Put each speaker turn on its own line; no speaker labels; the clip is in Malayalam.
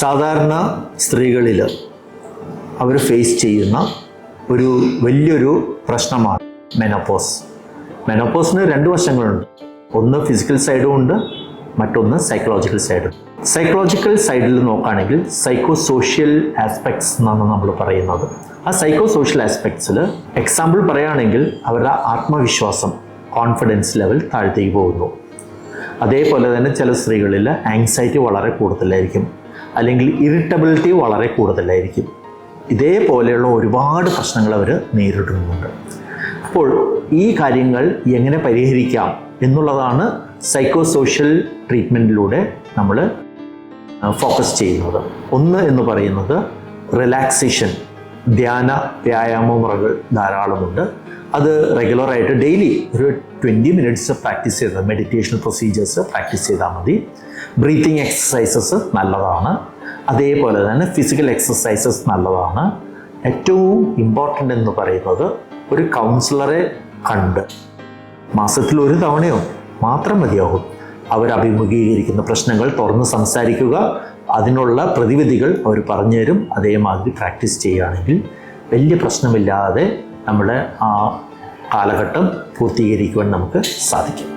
സാധാരണ സ്ത്രീകളിൽ അവർ ഫേസ് ചെയ്യുന്ന ഒരു വലിയൊരു പ്രശ്നമാണ് മെനോപ്പോസ് മെനോപ്പോസിന് രണ്ട് വശങ്ങളുണ്ട്. ഒന്ന് ഫിസിക്കൽ സൈഡും ഉണ്ട് മറ്റൊന്ന് സൈക്കോളജിക്കൽ സൈഡും സൈക്കോളജിക്കൽ സൈഡിൽ നോക്കുകയാണെങ്കിൽ സൈക്കോ സോഷ്യൽ ആസ്പെക്ട്സ് എന്നാണ് നമ്മൾ പറയുന്നത്. ആ സൈക്കോ സോഷ്യൽ ആസ്പെക്ട്സിൽ എക്സാമ്പിൾ പറയുകയാണെങ്കിൽ അവരുടെ ആത്മവിശ്വാസം കോൺഫിഡൻസ് ലെവൽ താഴ്ത്തേക്ക് പോകുന്നു. അതേപോലെ തന്നെ ചില സ്ത്രീകളിൽ ആങ്സൈറ്റി വളരെ കൂടുതലായിരിക്കും. അല്ലെങ്കിൽ ഇറിറ്റബിലിറ്റി വളരെ കൂടുതലായിരിക്കും. ഇതേപോലെയുള്ള ഒരുപാട് പ്രശ്നങ്ങൾ അവർ നേരിടുന്നുണ്ട്. അപ്പോൾ ഈ കാര്യങ്ങൾ എങ്ങനെ പരിഹരിക്കാം എന്നുള്ളതാണ് സൈക്കോ സോഷ്യൽ ട്രീറ്റ്മെന്റിലൂടെ നമ്മൾ ഫോക്കസ് ചെയ്യുന്നത്. ഒന്ന് എന്ന് പറയുന്നത് റിലാക്സേഷൻ ധ്യാന വ്യായാമ മുറകൾ ധാരാളമുണ്ട്. അത് റെഗുലറായിട്ട് ഡെയിലി ഒരു ട്വന്റി മിനിറ്റ്സ് പ്രാക്ടീസ് ചെയ്ത് മെഡിറ്റേഷൻ പ്രൊസീജിയേഴ്സ് പ്രാക്ടീസ് ചെയ്താൽ മതി. ബ്രീത്തിങ് എക്സസൈസസ് നല്ലതാണ്. അതേപോലെ തന്നെ ഫിസിക്കൽ എക്സസൈസസ് നല്ലതാണ്. ഏറ്റവും ഇമ്പോർട്ടന്റ് എന്ന് പറയുന്നത് ഒരു കൗൺസിലറെ കണ്ട്. മാസത്തിൽ ഒരു തവണയോ മാത്രം മതിയാകും അവരഭിമുഖീകരിക്കുന്ന പ്രശ്നങ്ങൾ തുറന്ന് സംസാരിക്കുക. അതിനുള്ള പ്രതിവിധികൾ അവർ പറഞ്ഞു തരും അതേമാതിരി പ്രാക്ടീസ് ചെയ്യുകയാണെങ്കിൽ വലിയ പ്രശ്നമില്ലാതെ നമ്മുടെ ആ കാലഘട്ടം പൂർത്തീകരിക്കുവാൻ നമുക്ക് സാധിക്കും.